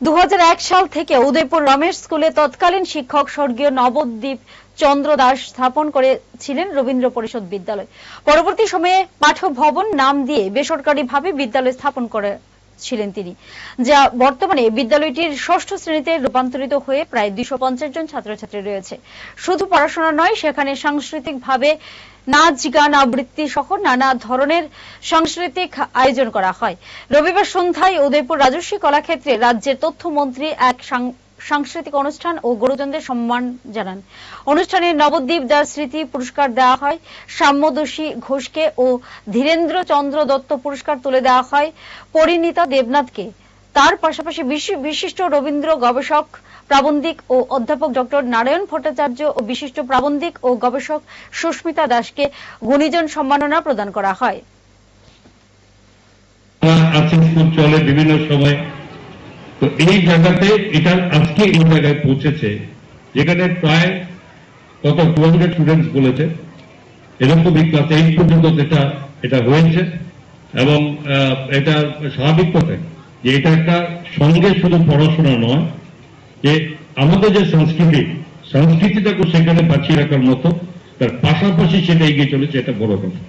দু হাজার এক সাল থেকে উদয়পুর রমেশ স্কুলে তৎকালীন শিক্ষক স্বর্গীয় নবদ্বীপ চন্দ্র দাস স্থাপন করেছিলেন রবীন্দ্র পরিষদ বিদ্যালয়। পরবর্তী সময়ে পাঠভবন নাম দিয়ে বেসরকারিভাবে বিদ্যালয় স্থাপন করেছিলেন তিনি, যা বর্তমানে বিদ্যালয়টির ষষ্ঠ শ্রেণীতে রূপান্তরিত হয়ে প্রায় দুইশো জন ছাত্রছাত্রী রয়েছে। শুধু পড়াশোনা নয়, সেখানে সাংস্কৃতিকভাবে নাচ, গান, আবৃত্তি সহ নানা ধরনের সাংস্কৃতিক আয়োজন করা হয়। রবিবার সন্ধ্যায় উদয়পুর রাজস্বী কলাক্ষেত্রে রাজ্যের তথ্যমন্ত্রী এক সাংস্কৃতিক অনুষ্ঠান ও গুরুজনদের সম্মান জানান। অনুষ্ঠানে নবদ্বীপ দাস স্মৃতি পুরস্কার দেওয়া হয়, সাম্যদোষী ঘোষকে ও ধীরেন্দ্র চন্দ্র দত্ত পুরস্কার তুলে দেওয়া হয় পরিণীতা দেবনাথকে। তার পাশাপাশি বিশিষ্ট রবীন্দ্র গবেষক, প্রাবন্ধিক ও অধ্যাপক ডক্টর নারায়ণ ভট্টাচার্য ও বিশিষ্ট প্রাবন্ধিক ও গবেষক সুস্মিতা দাসকে গুণীজন সম্মাননা প্রদান করা হয়। বিভিন্ন সময় তো এই জায়গাতে এটা আজকে এই জায়গায় পৌঁছেছে, যেখানে প্রায় কত টু হান্ড্রেড স্টুডেন্টস বলেছে। এরকমই ক্লাস এইট পর্যন্ত এটা এটা হয়েছে এবং এটা স্বাভাবিক কথাই যে এটা একটা সঙ্গে শুধু পড়াশোনা নয়, যে আমাদের যে সংস্কৃতি সংস্কৃতিটাকে সেখানে বাঁচিয়ে রাখার মতো, তার পাশাপাশি সেটা এগিয়ে চলেছে, এটা বড় কথা।